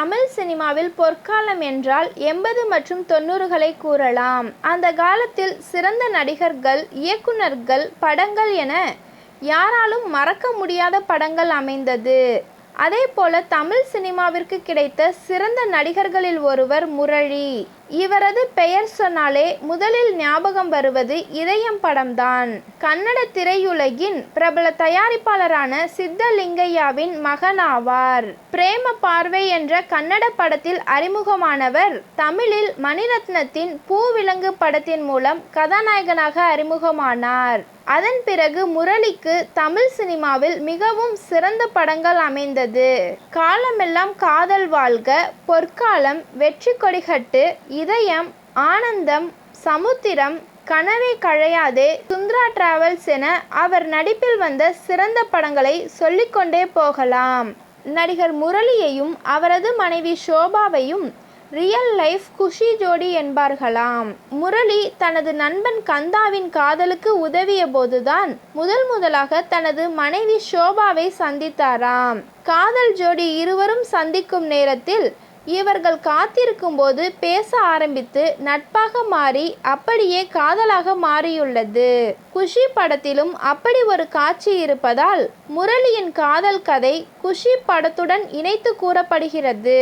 தமிழ் சினிமாவில் பொற்காலம் என்றால் எண்பது மற்றும் தொண்ணூறுகளை கூறலாம். அந்த காலத்தில் சிறந்த நடிகர்கள் இயக்குனர்கள் படங்கள் என யாராலும் மறக்க முடியாத படங்கள் அமைந்தது. அதே போல தமிழ் சினிமாவிற்கு கிடைத்த சிறந்த நடிகர்களில் ஒருவர் முரளி. இவரது பெயர் சொன்னாலே முதலில் ஞாபகம் வருவது இதயம் படம்தான். கன்னட திரையுலகின் பிரபல தயாரிப்பாளரான சித்தலிங்கையாவின் மகனாவார். பிரேம பார்வை என்ற கன்னட படத்தில் அறிமுகமானவர் தமிழில் மணிரத்னத்தின் பூவிலங்கு படத்தின் மூலம் கதாநாயகனாக அறிமுகமானார். அதன் பிறகு முரளிக்கு தமிழ் சினிமாவில் மிகவும் சிறந்த படங்கள் அமைந்தது. காலமெல்லாம் காதல் வாழ்க பொற்காலம் வெற்றி கொடிகட்டு இதயம் ஆனந்தம் சமுத்திரம் கனவே கழையாதே சுந்தரா டிராவல்ஸ் என அவர் நடிப்பில் வந்த சிறந்த படங்களை சொல்லிக்கொண்டே போகலாம். நடிகர் முரளியையும் அவரது மனைவி ஷோபாவையும் ரியல் லைஃப் குஷி ஜோடி என்பார்களாம். முரளி தனது நண்பன் கந்தாவின் காதலுக்கு உதவிய போதுதான் முதல் முதலாக தனது மனைவி ஷோபாவை சந்தித்தாராம். காதல் ஜோடி இருவரும் சந்திக்கும் நேரத்தில் இவர்கள் காத்திருக்கும் போது பேச ஆரம்பித்து நட்பாக மாறி அப்படியே காதலாக மாறியுள்ளது. குஷி படத்திலும் அப்படி ஒரு காட்சி இருப்பதால் முரளியின் காதல் கதை குஷி படத்துடன் இணைத்து கூறப்படுகிறது.